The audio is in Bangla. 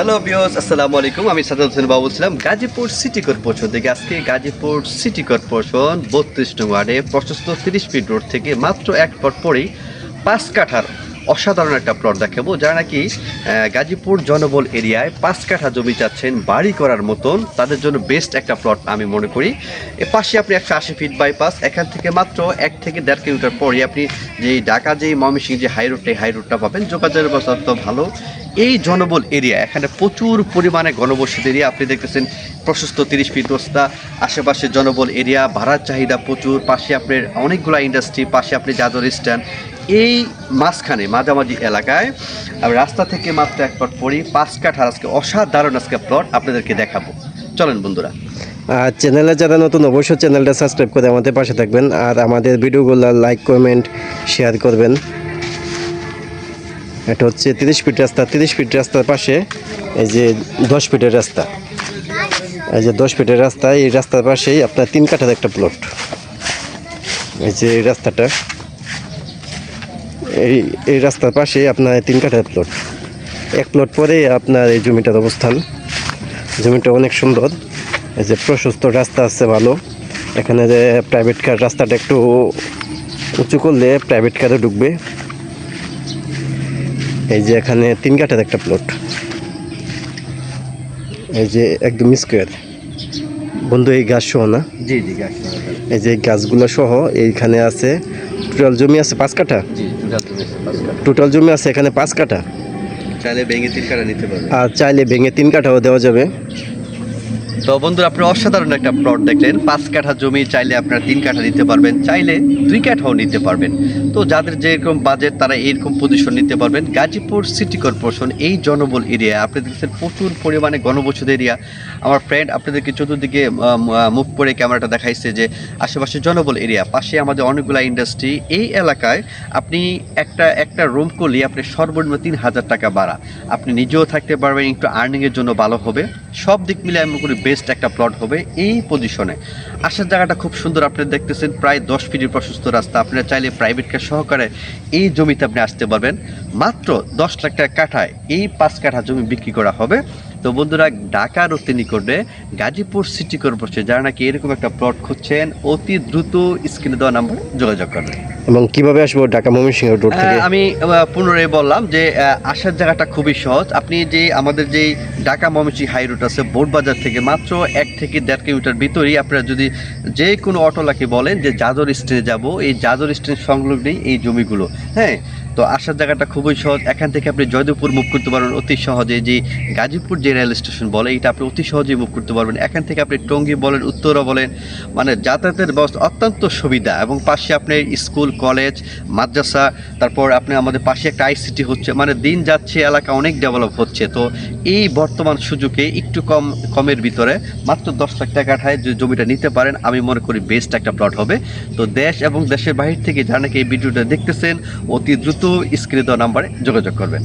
হ্যালো বিয়স আসসালামু আলাইকুম আমি সাদাত হোসেন বাবু ছিলাম গাজীপুর সিটি কর্পোরেশন থেকে। আজকে গাজীপুর সিটি কর্পোরেশন বত্রিশ নং ওয়ার্ডে প্রশস্ত তিরিশ ফিট রোড থেকে মাত্র এক পট পরেই পাঁচ কাঠার অসাধারণ একটা প্লট দেখাবো, যারা নাকি গাজীপুর জনবল এরিয়ায় পাঁচ কাঠা জমি চাচ্ছেন, বাড়ি করার মতন, তাদের জন্য বেস্ট একটা প্লট আমি মনে করি। এর পাশে আপনি একশো আশি ফিট বাইপাস এখান থেকে মাত্র এক থেকে দেড় কিলোমিটার পরে আপনি যেই ঢাকা, যেই ময়মনসিং যে হাই রোডটা হাই রোডটা পাবেন। যোগাযোগের ব্যবস্থা তো ভালো। এই জনবল এরিয়া, এখানে প্রচুর পরিমাণে ঘনবসতি এরিয়া, আপনি দেখতেছেন প্রশস্ত তিরিশ ফিট রাস্তা আশেপাশে জনবল এরিয়া, ভাড়ার চাহিদা প্রচুর, পাশে আপনার অনেকগুলা ইন্ডাস্ট্রি পাশে আপনি যাদর স্ট্যান্ড এই মাঝখানে, মাঝামাঝি এলাকায় রাস্তা থেকে মাত্র এক পট পড়ি, পাঁচ কাঠার আজকে অসাধারণ আজকে প্লট আপনাদেরকে দেখাবো। চলেন বন্ধুরা। আর চ্যানেলে যারা নতুন, অবশ্যই চ্যানেলটা সাবস্ক্রাইব করে আমাদের পাশে থাকবেন। আর আমাদের ভিডিওগুলো লাইক কমেন্ট শেয়ার করবেন। এটা হচ্ছে তিরিশ ফিট রাস্তা, তিরিশ ফিট রাস্তার পাশে এই যে দশ ফিটের রাস্তা। এই যে দশ ফিটের রাস্তা, এই রাস্তার পাশেই আপনার তিন কাঠার একটা প্লট এই যে এই রাস্তাটা, এই এই রাস্তার পাশে আপনার তিন কাঠার প্লট এক প্লট পরে আপনার এই জমিটার অবস্থান। জমিটা অনেক সুন্দর। এই যে প্রশস্ত রাস্তা আছে ভালো। এখানে যে প্রাইভেট কার রাস্তাটা একটু উঁচু করলে প্রাইভেট কারও ঢুকবে। এই যে এখানে তিন কাঠের একটা প্লট এই যে একদম স্কোয়ার বন্ধু এই গাছ সহ না? জি জি এই যে গাছগুলো সহ এইখানে আছে টোটাল জমি আছে পাঁচ কাঠা? টোটাল জমি আছে এখানে পাঁচ কাঠা? চাইলে ভেঙে তিন কাঠা নিতে পারবে। আর চাইলে ভেঙে তিন কাঠাও দেওয়া যাবে। তো বন্ধুরা আপনি অসাধারণ একটা প্লট দেখলেন। পাঁচ কাঠা জমি চাইলে আপনারা তিন কাঠা নিতে পারবেন, চাইলে দুই কাঠাও নিতে পারবেন। তো যাদের যেরকম বাজেট তারা এইরকম পজিশন নিতে পারবেন। গাজীপুর সিটি কর্পোরেশন এই জনবল এরিয়া আপনি দেখছেন প্রচুর পরিমাণে গণবসতি এরিয়া আমার ফ্রেন্ড আপনাদেরকে চতুর্দিকে মুখ করে ক্যামেরাটা দেখাইছে যে আশেপাশে জনবল এরিয়া পাশে আমাদের অনেকগুলা ইন্ডাস্ট্রি এই এলাকায় আপনি একটা একটা রুম করলে আপনি সর্বনিম্ন তিন হাজার টাকা বাড়া আপনি নিজেও থাকতে পারবেন, একটু আর্নিংয়ের জন্য ভালো হবে। সব দিক মিলে আমি করি বেস্ট একটা প্লট হবে এই পজিশনে আসার জায়গাটা খুব সুন্দর, আপনি দেখতেছেন প্রায় দশ ফিটের প্রশস্ত রাস্তা, আপনারা চাইলে প্রাইভেট কার সহকারে এই জমিতে আপনি আসতে পারবেন। মাত্র দশ লাখ টাকা কাঠায় এই পাঁচ কাঠা জমি বিক্রি করা হবে। তো বন্ধুরা, ঢাকার অতি নিকটে গাজীপুর সিটি কর্পোরেশন যারা নাকি এরকম একটা প্লট খুঁজছেন, অতি দ্রুত স্ক্রিনে দেওয়া নাম্বারে যোগাযোগ করবেন। এবং কীভাবে আসব ঢাকা ময়মনসিংহ রোড থেকে? আমি পুনরায় বললাম যে আসার জায়গাটা খুবই সহজ। আপনি যে আমাদের যে ঢাকা ময়মনসিং হাই রোড আছে বোটবাজার থেকে মাত্র এক থেকে দেড় কিলোমিটার ভিতরেই আপনারা যদি যে কোনো অটোলাকে বলেন যে জাদর স্টেশনে যাব। এই জাদর স্টেশন সংলগ্নেই এই জমিগুলো। হ্যাঁ তো আসার জায়গাটা খুবই সহজ। এখান থেকে আপনি জয়দেবপুর মুভ করতে পারবেন অতি সহজে। যে গাজীপুর যে রেল স্টেশন বলে, এটা আপনি অতি সহজেই মুভ করতে পারবেন। এখান থেকে আপনি টঙ্গী বলেন, উত্তরা বলেন মানে যাতায়াতের ব্যবস্থা অত্যন্ত সুবিধা। এবং পাশে আপনার স্কুল, কলেজ, মাদ্রাসা, তারপর আপনি আমাদের পাশে একটা আইসিটি হচ্ছে। মানে দিন যাচ্ছে, এলাকা অনেক ডেভেলপ হচ্ছে। তো এই বর্তমান সুযোগে একটু কম, কমের ভিতরে মাত্র দশ লাখ টাকা ঠায় যে জমিটা নিতে পারেন, আমি মনে করি বেস্ট একটা প্লট হবে। তো দেশ এবং দেশের বাহির থেকে যারা নাকি এই ভিডিওটা দেখতেছেন, অতি দ্রুত দেওয়া নাম্বারে যোগাযোগ করবেন।